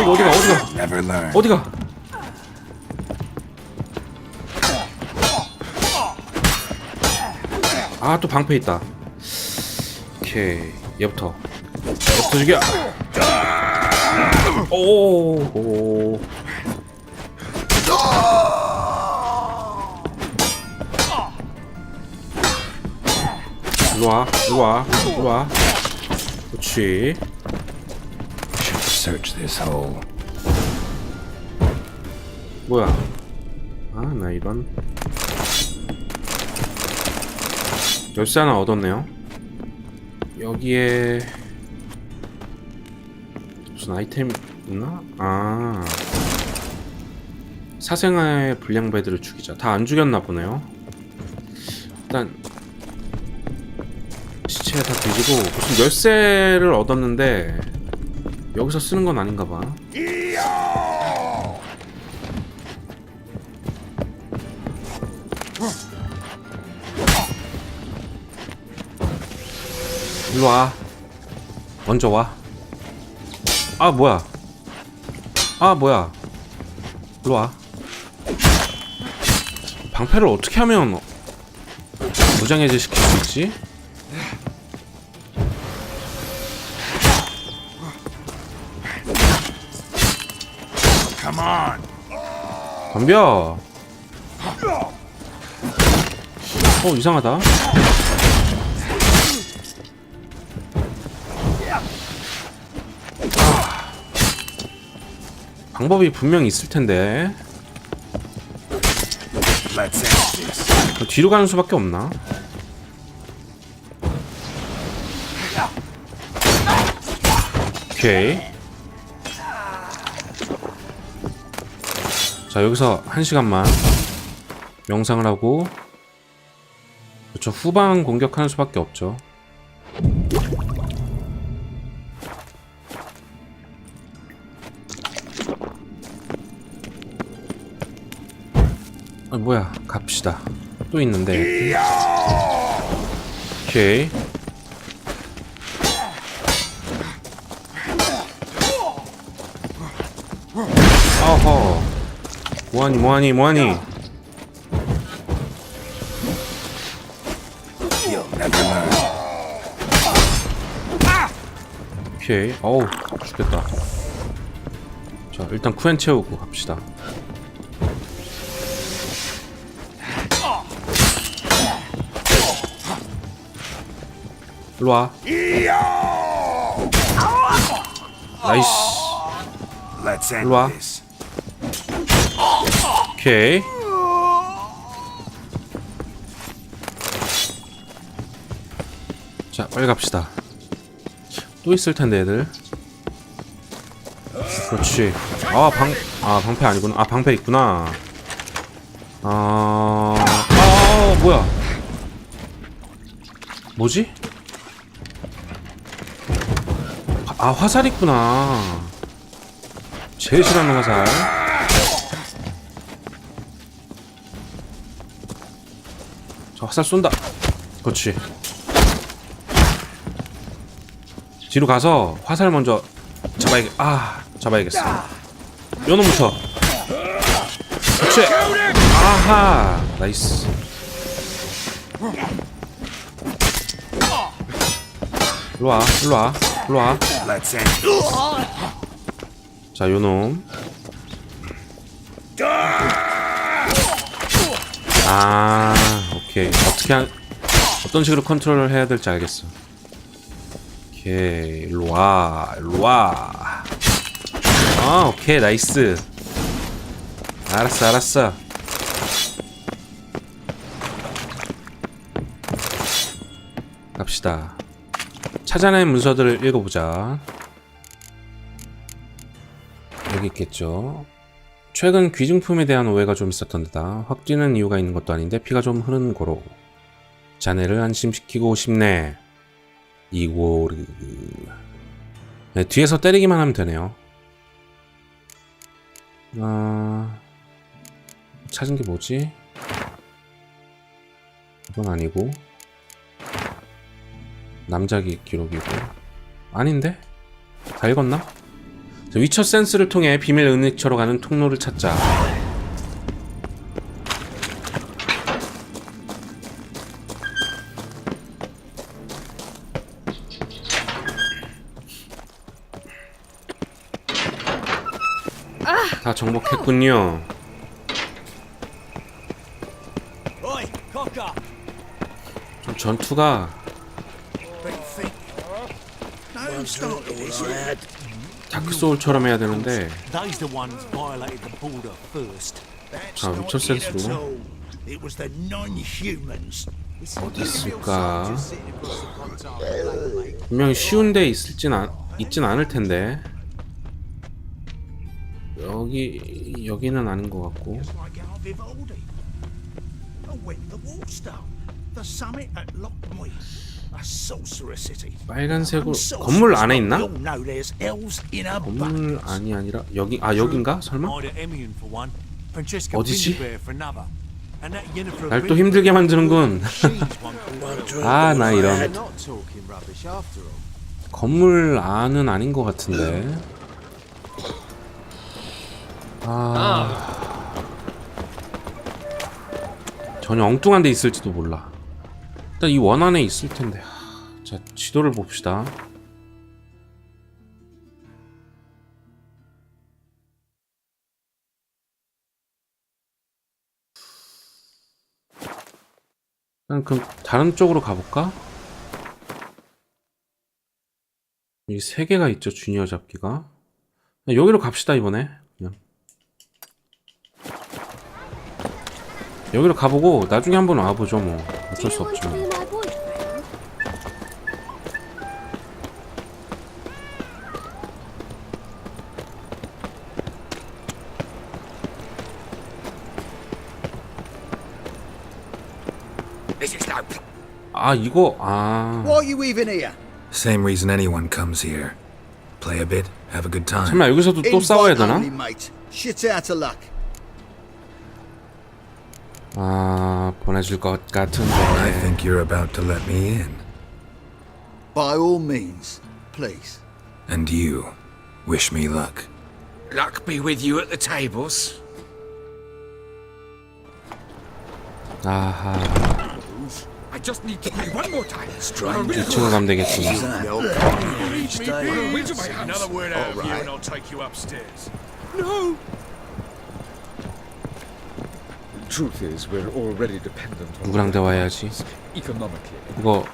아이고 어디가 어디가. 어디가? 아 또 방패 있다. 오케이 얘부터. 얘부터 죽여. 오오. 일로와 일로와 일로와. 그렇지 search this hole. 뭐야? 아 나 이런. 열쇠 하나 얻었네요. 여기에 무슨 아이템 있나? 아. 사생아의 불량배들을 죽이자. 다 안 죽였나 보네요. 일단 시체가 다 뒤지고 무슨 열쇠를 얻었는데 여기서 쓰는 건 아닌가 봐 일로 와. 먼저 와. 아, 뭐야. 아, 뭐야. 일로 와. 방패를 어떻게 하면 무장해제 시킬 수 있지? 덤벼. 어, 이상하다. 아. 방법이 분명히 있을 텐데. 그 뒤로 가는 수밖에 없나? 오케이. 자 여기서 한 시간만 명상을 하고 그렇죠. 후방 공격하는 수밖에 없죠. 아 뭐야? 갑시다. 또 있는데. 오케이. 어허 뭐하니 뭐하니 뭐하니. 오케이. 어우 죽겠다. 자 일단 쿠엔 채우고 갑시다. 일로와. 나이스. Let's end 일로 와. 오케이. 자 빨리 갑시다. 또 있을 텐데 애들. 그렇지. 아 방 아 방패 아니구나. 아 방패 있구나. 아, 아 뭐야? 뭐지? 아 화살 있구나. 제일 싫어하는 화살 화살 쏜다. 그렇지. 뒤로 가서 화살 먼저 잡아야겠. 아 잡아야겠어. 요 놈부터. 그렇지. 아하 나이스. 일로 와, 일로 와, 일로 와. Let's end this. 자, 요놈. 아, 오케이. 어떻게 한, 어떤 식으로 컨트롤을 해야 될지 알겠어. 오케이. 일로 와, 일로 와. 아, 오케이. 나이스. 알았어, 알았어. 갑시다. 찾아낸 문서들을 읽어보자. 여기 있겠죠. 최근 귀중품에 대한 오해가 좀 있었던 데다 확 뛰는 이유가 있는 것도 아닌데 피가 좀 흐르는 고로 자네를 안심시키고 싶네. 이고르. 네, 뒤에서 때리기만 하면 되네요. 아... 찾은 게 뭐지? 이건 아니고 남자기 기록이고 아닌데? 다 읽었나? 자, 위쳐 센스를 통해 비밀 은닉처로 가는 통로를 찾자. 다 정복했군요. 좀 전투가 Big think. No started this yet. 다크 소울처럼 해야 되는데 아, it at 센스로. 있을까? 분명히 쉬운데 있을진 않, 있진 않을 텐데 여기 여기는 아닌 것 같고 Oh. 빨간색으로 건물 안에 있나? 건물. 안이 아니라 여기 아 여긴가 설마? 어디지? 날 또 힘들게 만드는군. 아 나 이런. 건물 안은 아닌 것 같은데. 아 전혀 엉뚱한 데 있을지도 몰라. 일단 이 원 안에 있을 텐데. 하, 자 지도를 봅시다. 그럼 다른 쪽으로 가볼까? 여기 세 개가 있죠 주니어 잡기가. 여기로 갑시다 이번에. 그냥. 여기로 가보고 나중에 한번 와보죠 뭐. 어쩔 수 my This is no pl- 아 이거 아 Why are you even here? Same reason anyone comes here. Play a bit, have a good time. 설마 여기서도 또 싸워야 되나? only, mate. Shit out of luck. 아 보내줄 것 I 같은데 think you're about to let me in. By all means, please. And you. Wish me luck. Luck be with you at the tables. 아하 I just need to play one more time. Strange. 2층으로 가면 되겠구나 Another word out of you and I'll take you upstairs. Truth is, we're already dependent on 누구랑 대화해야지 economically. 이거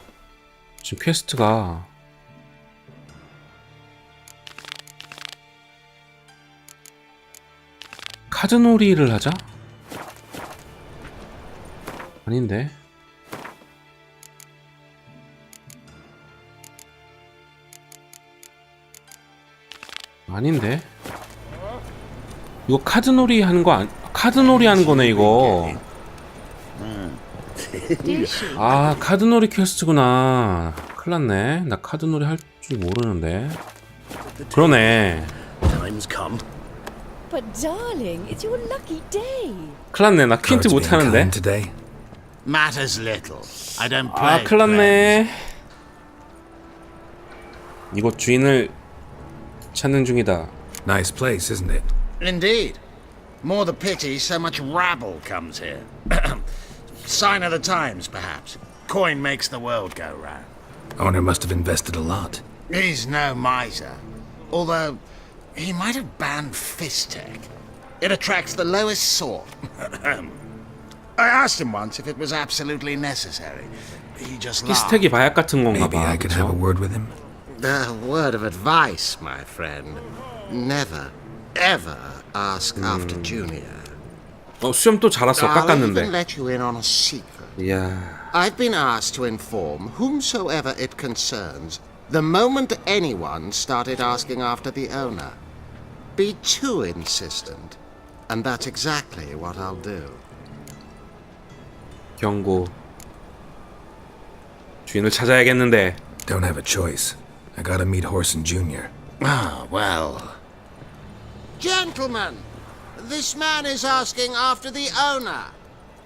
지금 퀘스트가 카드놀이를 하자? 아닌데 아닌데 이거 카드놀이 하는 거 안, 카드놀이 하는 거네 이거 아 카드놀이 퀘스트구나 큰일났네 나 카드놀이 할 줄 모르는데 그러네. 큰일났네 나 퀸트 못하는데 아. 큰일났네 이곳 주인을 찾는 중이다 Nice place, isn't it? Indeed. More the pity so much rabble comes here. Sign of the times, perhaps. Coin makes the world go round. Owner must have invested a lot. He's no miser. Although, he might have banned Fistech. It attracts the lowest sort. I asked him once if it was absolutely necessary. He just laughed. 피스텍이 마약 같은 건가 Maybe 봐 I could have a 그쵸? word with him. A word of advice, my friend. Never, ever ask after Junior. 어 수염 또 자랐어 I'll even 깎았는데 let you in on a secret. 이야 I've been asked to inform whomsoever it concerns the moment anyone started asking after the owner. Be too insistent, and that's exactly what I'll do. 경고 주인을 찾아야겠는데 Don't have a choice. I gotta meet Horson Jr. Ah, well. Gentlemen, this man is asking after the owner.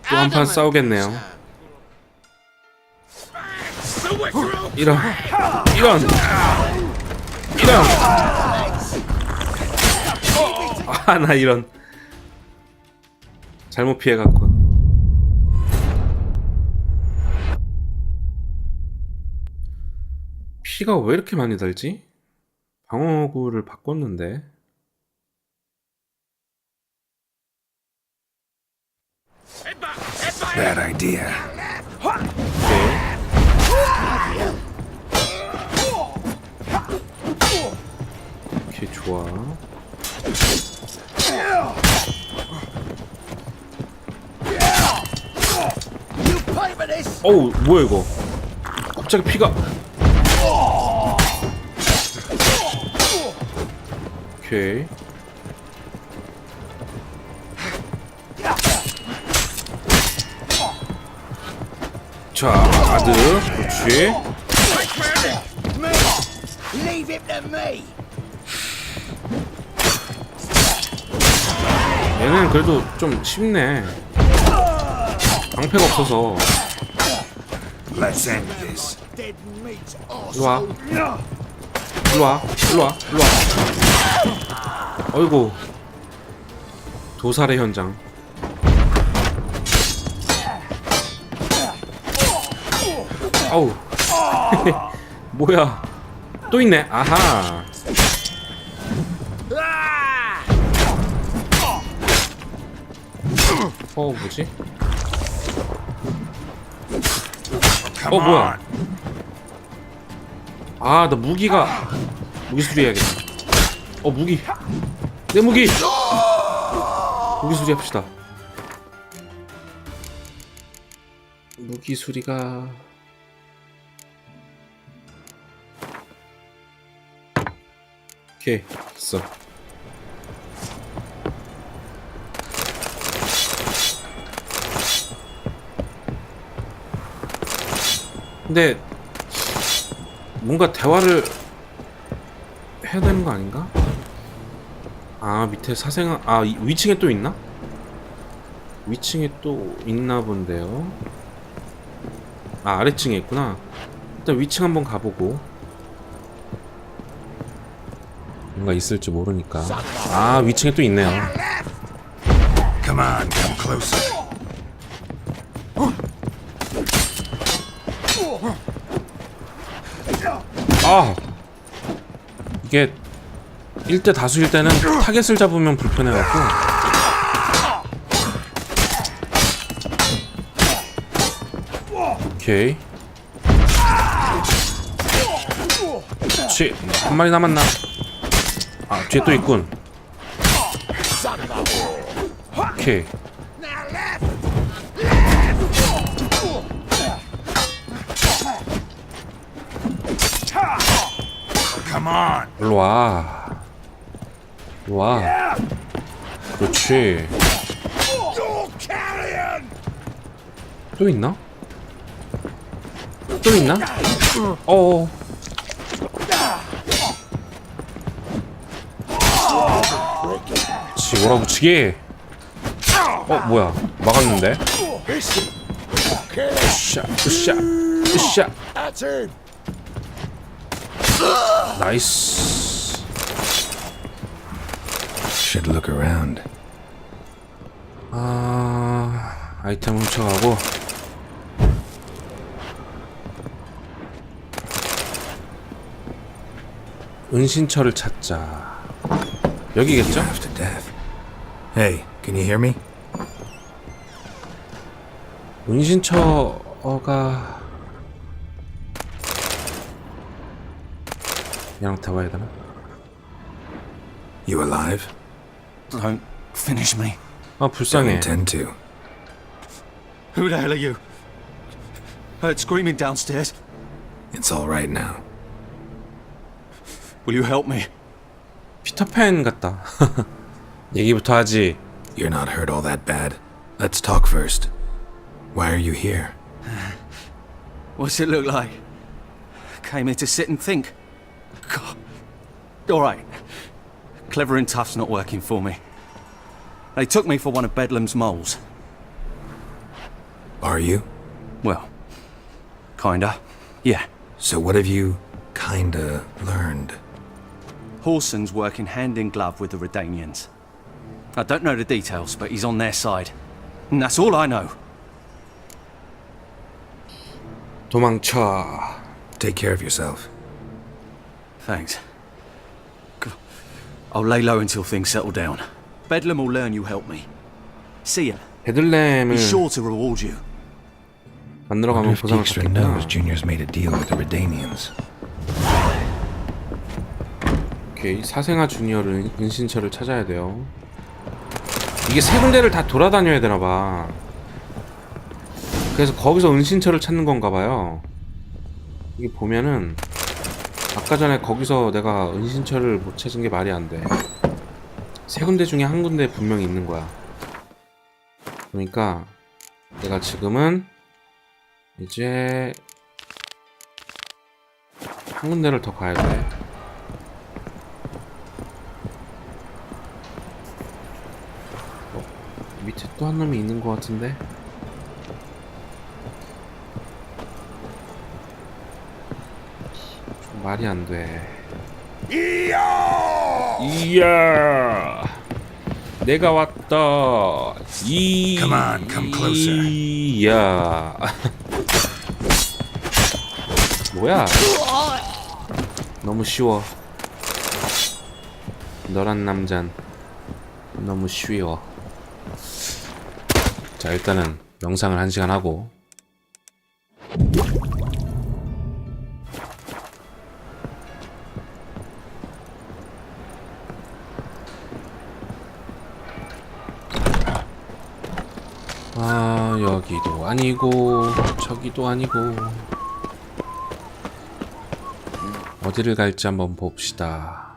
또 한 판 Adamant, 싸우겠네요 sir. 이런 이런 이런 아, 나 이런. 잘못 피해갖고. 피가 왜 이렇게 많이 달지? 방어구를 바꿨는데. Bad idea. 오케이. 좋아. 어우, 뭐야, 이거. 갑자기 피가. 오케이. 자, 아드. 그렇지. 얘는 그래도 좀 쉽네. 방패가 없어서. Let's end this. Dead meat. 일로 와. 일로 와. 일로 와. 일로 와. 어이구. 도살의 현장. 아우. 뭐야. 또 있네. 아하. 어, 뭐지? 어, 뭐야? 아, 나 무기가 무기 수리해야겠다. 어, 무기. 내 무기. 무기 수리합시다. 무기 수리가 오케이, 됐어. 근데 뭔가 대화를 해야 되는 거 아닌가? 아 밑에 사생아 아 이- 위층에 또 있나? 위층에 또 있나 본데요. 아 아래층에 있구나. 일단 위층 한번 가보고 뭔가 있을지 모르니까. 아 위층에 또 있네요. Come on, come closer. 아 이게 1대 다수일 때는 타겟을 잡으면 불편해갖고. 오케이. 그렇지 한 마리 남았나? 아 뒤에 또 있군. 오케이. Come on. 일로 와. 와. 그렇지. 또 있나? 또 있나? 어. 지 몰아붙이기. 어 뭐야? 막았는데? 으쌰, 으쌰, 으쌰. 나이스. Should look around. 아 아이템 훔쳐가고 은신처를 찾자 여기겠죠? Hey, can you hear me? 은신처가 대화해야 되나? You alive? Don't finish me. 아 불쌍해 Intend to. Who the hell are you? Heard screaming downstairs. It's all right now. Will you help me? 피터팬 같다 얘기부터 하지 You're not hurt all that bad. Let's talk first. Why are you here? What's it look like? Came here to sit and think. God. All right. Clever and tough's not working for me. They took me for one of Bedlam's moles. Are you? Well, kinda. Yeah. So what have you kinda learned? Horson's working hand in glove with the Redanians. I don't know the details, but he's on their side. And that's all I know. 도망쳐. Take care of yourself. Thanks. I'll lay low until things settle down. Bedlam will learn you helped me. See ya. 베들렘을 He's sure to reward you. 만들어 가면 보상을 Dijkstra 받겠구나. knows Junior's made a deal with the Redanians. 오케이 사생아 주니어를 은신처를 찾아야 돼요. 이게 세 군데를 다 돌아다녀야 되나 봐. 그래서 거기서 은신처를 찾는 건가 봐요. 이게 보면은 아까 전에 거기서 내가 은신처를 못 찾은 게 말이 안 돼. 세 군데 중에 한 군데 분명히 있는 거야. 그러니까 내가 지금은 이제 한 군데를 더 가야 돼. 밑에 또 한 놈이 있는 것 같은데? 말이 안 돼. 이야! 내가 왔다. 이. Come on, come closer. 이야. 뭐야? 너무 쉬워. 너란 남잔 너무 쉬워. 자 일단은 영상을 한 시간 하고 여기도 아니고 저기도 아니고. 어디를 갈지 한번 봅시다.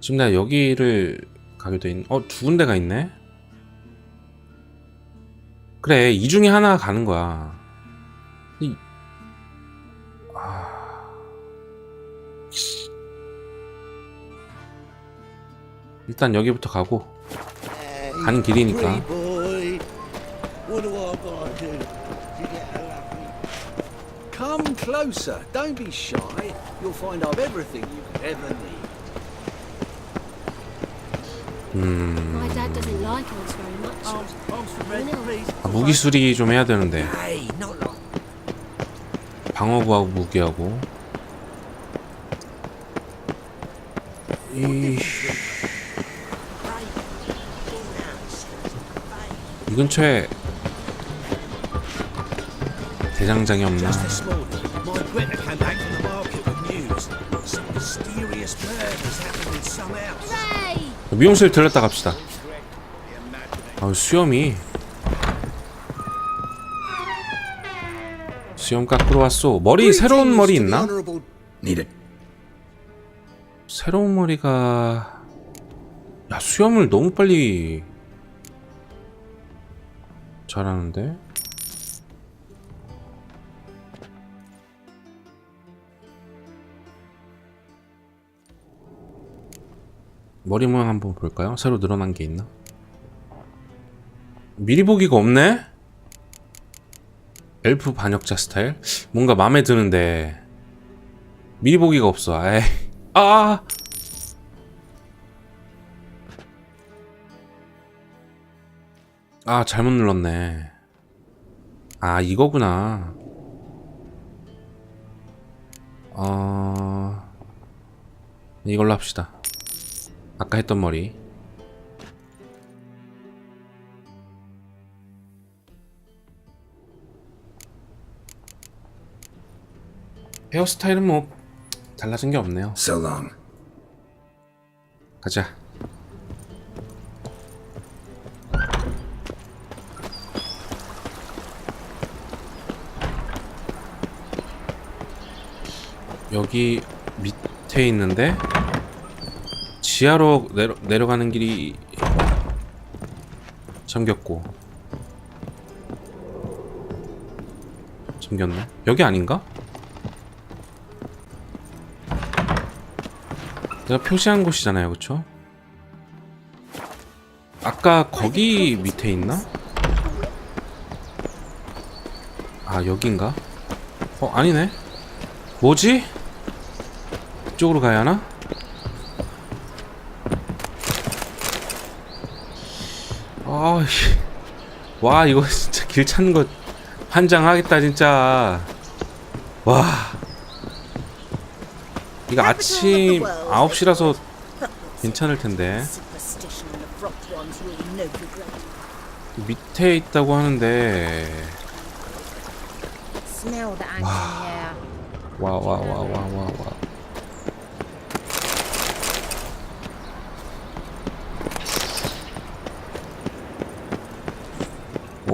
지금 내가 여기를 가게 돼 있는 어 두 군데가 있네? 그래 이 중에 하나 가는 거야. 이... 아... 일단 여기부터 가고. 가는 길이니까. What do I gotta do to get a lovely Come closer. Don't be shy. You'll find I've everything you could ever need. My dad doesn't like us very much. arms for red, please? 아, 무기 수리 좀 해야 되는데 Hey, not like 방어구하고 무기하고 이... 이 근처에 대장장이 없나? 미용실 들렸다 갑시다. 아 수염이 수염 깎으러 왔소. 머리 새로운 머리 있나? 새로운 머리가 야 수염을 너무 빨리 잘하는데 머리 모양 한번 볼까요? 새로 늘어난 게 있나? 미리 보기가 없네? 엘프 반역자 스타일? 뭔가 마음에 드는데 미리 보기가 없어. 에이. 아! 아, 잘못 눌렀네. 아, 이거구나. 어... 이걸로 합시다. 아까 했던 머리. 헤어스타일은 뭐 달라진 게 없네요. So long. 가자. 여기 밑에 있는데 지하로 내려, 내려가는 길이 잠겼고 잠겼네 여기 아닌가? 내가 표시한 곳이잖아요 그쵸? 아까 거기 밑에 있나? 아 여긴가? 어 아니네 뭐지? 이쪽으로 가야 하나? 아, 씨. 와 이거 진짜 길 찾는 거 환장하겠다 진짜. 와. 이거 아침 9시라서 괜찮을 텐데. 밑에 있다고 하는데. 와 와 와 와 와 와.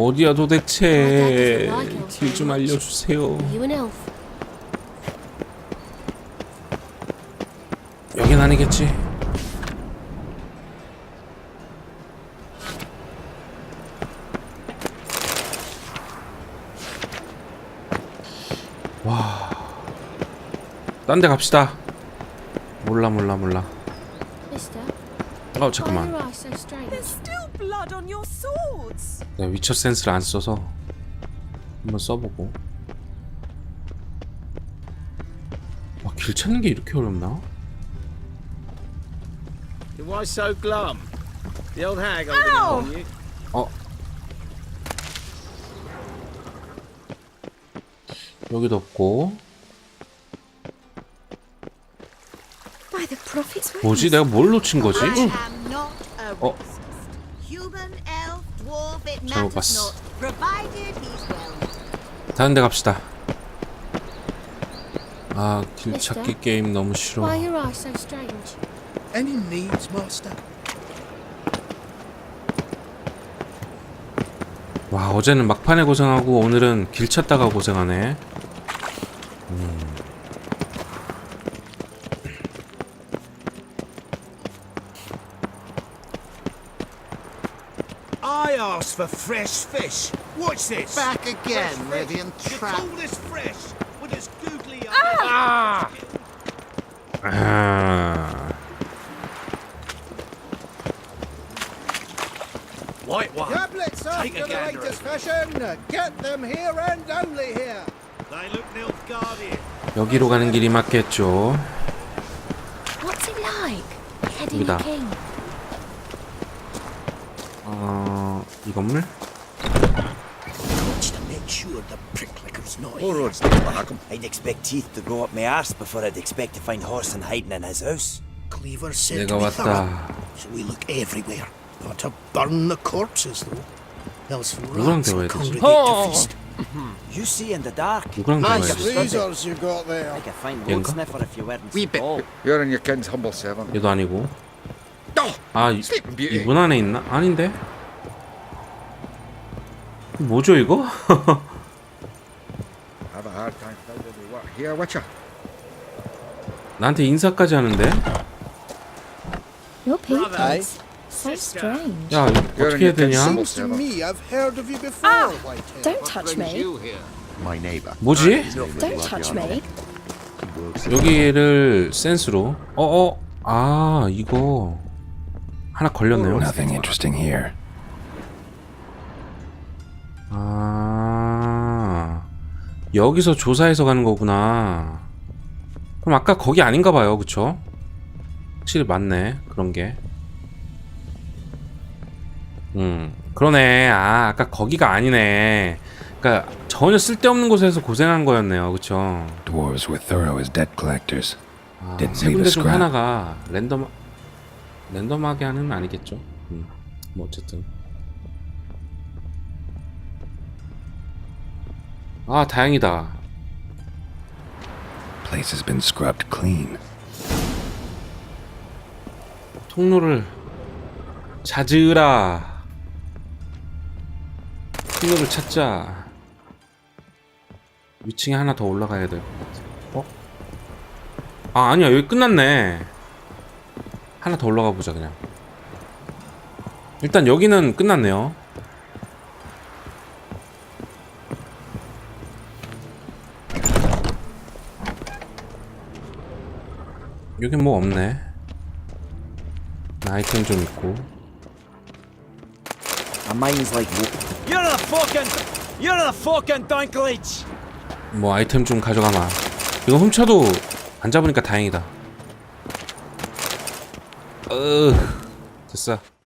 어디야 도대체? 길 좀 알려주세요? 여긴 아니겠지? 와 딴 데 갑시다. 몰라 몰라 몰라? 어 잠깐만 blood on your swords. 내가 위쳐 센스를 안 써서 한번 써보고 와, 길 찾는 게 이렇게 어렵나? Why so glum? The old hag on you. 어 여기도 없고 By the prophet's 뭐지? 내가 뭘 놓친 거지? I am not a Oh. racist. Matters 봤어. 다른 데 갑시다 아 길 찾기 게임 너무 싫어 Why are your eyes so strange? Any needs, master? 와 어제는 막판에 고생하고 오늘은 길 찾다가 고생하네 I for fresh fish. What's this? Back again, Fresh fish. Rivian You trap. call this fresh? With its googly eyes. 아 White one. Tablets Take a gander at fashion. Get them here and only here. They look Nilfgaardian. 여기로 가는 길이 맞겠죠 What's it like? Heading roads lead to Hackham. I'd expect teeth to go up my arse before I'd expect to find Horson hiding in his house. Cleaver said 내가 to be thorough, 왔다 so we look everywhere. Not to burn the corpses, though. Else 누구랑 rats will 대화해야 되지? congregate to feast. You see in the dark. 누구랑 Nice 대화해야 되지? razors you got there. Like a fine 얘인가? road sniffer if you weren't Wee so bit. tall. You're in your king's humble servant. 얘도 아니고 Oh, 아 이, Sleeping Beauty. 이문 안에 있나? 아닌데? 뭐죠 이거? Work here, Witcher. 나한테 인사까지 하는데? Your peoples. So strange. 야 이거 어떻게 해야 되냐? Seems to me I've heard of you before, Whitehead. Don't touch me. My neighbor. 뭐지? Don't touch me. 여기를 센스로 어 어 아 이거 하나 걸렸네요 Nothing interesting here. 아 여기서 조사해서 가는 거구나 그럼 아까 거기 아닌가 봐요 그쵸? 확실히 맞네 그런 게 음, 그러네. 아, 아까 거기가 아니네. 그러니까 전혀 쓸데없는 곳에서 고생한 거였네요. 그쵸? Dwarves were thorough as debt collectors. 아, 세 군데 중. 하나가 랜덤 랜덤하게 하는 아니겠죠? 음, 뭐 어쨌든 아 다행이다. Place has been scrubbed clean. 통로를 찾으라. 통로를 찾자. 위층에 하나 더 올라가야 될 것 같아. 어? 아 아니야 여기 끝났네. 하나 더 올라가 보자 그냥. 일단 여기는 끝났네요. 여긴 뭐 없네. 나 아이템 좀 있고. My mind's like wo- You're a fucking, you're a fucking dinklage. 뭐 아이템 좀 가져가마. 이거 훔쳐도 안 잡으니까 다행이다. 으 됐어.